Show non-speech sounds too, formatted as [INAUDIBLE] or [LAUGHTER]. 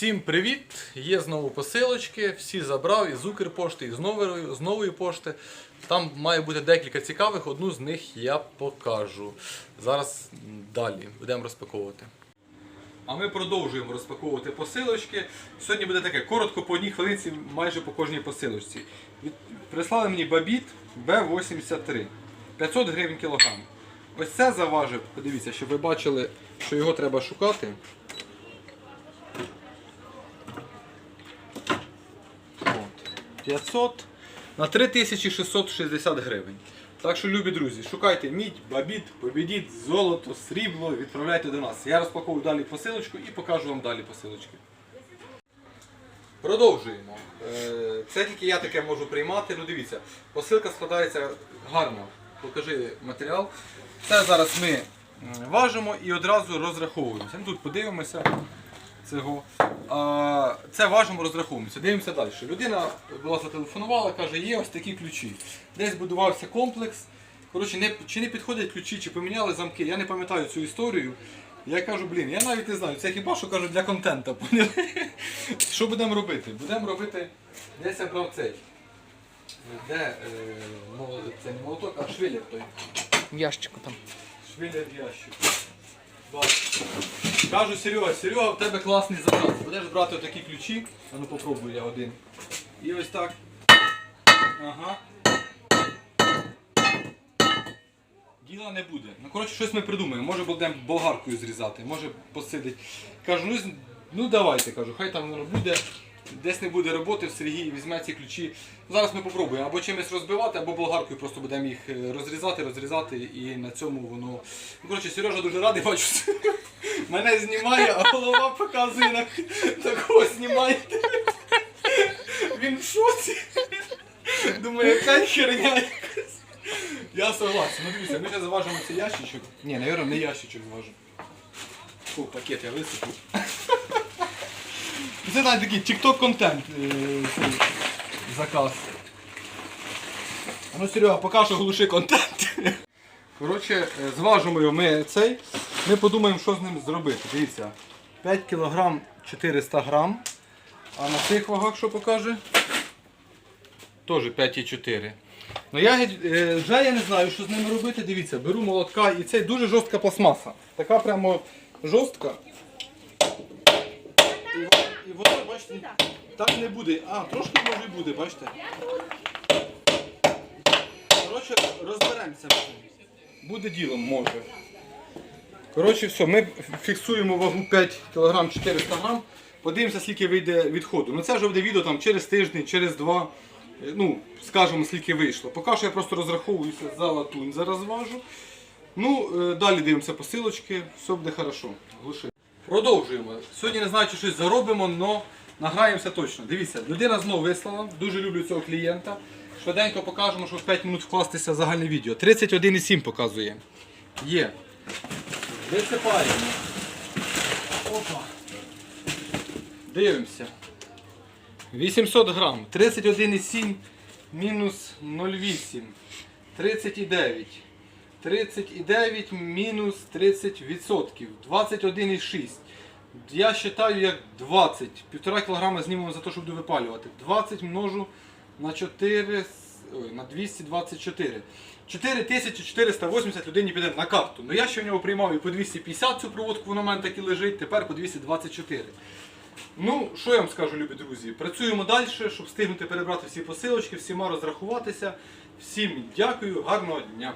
Всім привіт! Є знову посилочки, всі забрав із Укрпошти, і з нової, з нової пошти. Там має бути декілька цікавих, одну з них я покажу. Зараз далі будемо розпаковувати. А ми продовжуємо розпаковувати посилочки. Сьогодні буде таке коротко по одній хвилинці, майже по кожній посилочці. Прислали мені бабіт Б83 500 гривень кілограм. Ось це заважив, подивіться, щоб ви бачили, що його треба шукати. 500 на 3660 гривень. Так що, любі друзі, шукайте мідь, бабіт, побідіть, золото, срібло, відправляйте до нас. Я розпаковую далі посилочку і покажу вам далі посилочки. Продовжуємо. Е, Це тільки я таке можу приймати. Ну дивіться, посилка складається гарно. Покажи матеріал. Це зараз ми важимо і одразу розраховуємося. Ну, Тут подивимося цього. Це важимо, розраховуємося. Дивимося далі. Людина була зателефонувала, каже, є ось такі ключі. Десь будувався комплекс. Коротше, не, чи не підходять ключі, чи поміняли замки. Я не пам'ятаю цю історію. Я кажу, блін, я навіть не знаю, це хіба що кажу для контента. поняли? [LAUGHS] Що будемо робити? Будемо робити. Десь я брав цей. Де е, це не молоток, а швелер той. Ящику там. Швелер в ящику. Кажу, Серега, Серега, в тебе класний заказ. Будеш брати отакі ключі. А ну попробую я один. І ось так. Ага. Діла не буде. Ну, коротше, щось ми придумаємо. Може будемо болгаркою зрізати, може посидить. Кажу, ну, ну давайте, кажу, хай там воно буде. Десь не буде роботи, в Сергій візьме ці ключі. Зараз ми попробуємо або чимось розбивати, або болгаркою просто будемо їх е, розрізати, розрізати і на цьому воно. Ну, коротше, Сережа дуже радий, бачу. Мене знімає, а голова показує на, на кого знімаєте. Він в шоці. Думаю, яка херня якась. Я согласен. Ну дивіться, ми зараз зважимо цей ящичок. Ні, навірно, не ящичок зважимо. Фу, пакет я висиплю. Це навіть такий TikTok контент заказ. А ну Серега, поки що глуши контент. Коротше, е, зважимо його ми цей. Ми подумаємо, що з ним зробити. Дивіться, 5 кг 400 грам. А на цих вагах що покаже? Теж 5,4. Ну я е, вже я не знаю, що з ними робити. Дивіться, беру молотка і це дуже жорстка пластмаса. Така прямо жорстка. І, і бачите, так не буде. А, трошки може і буде, бачите. Коротше, розберемося. Буде ділом, може. Коротше, все, ми фіксуємо вагу 5 кг 400 г. Подивимося, скільки вийде відходу. Ну це вже буде відео там, через тиждень, через два. Е, Ну, скажемо, скільки вийшло. Поки що я просто розраховуюся за латунь, зараз важу. Ну, е, далі дивимося посилочки, все буде хорошо. Глуши. Продовжуємо. Сьогодні не знаю, чи щось заробимо, але награємося точно. Дивіться, людина знову вислала. Дуже люблю цього клієнта. Швиденько покажемо, що в 5 минут вкластися в загальне відео. 31,7 показує. Є. Висипаємо. Опа. Дивимося. 800 грам. 31,7 мінус 0,8. 39. 39 мінус 30 відсотків. 21,6. Я вважаю як 20. Півтора кілограма знімемо за те, щоб випалювати. 20 множу на 4, ой, на 224. 4480 людині піде на карту. Ну я ще в нього приймав і по 250 цю проводку, воно в мене так і лежить, тепер по 224. Ну, що я вам скажу, любі друзі? Працюємо далі, щоб встигнути перебрати всі посилочки, всіма розрахуватися. Всім дякую, гарного дня!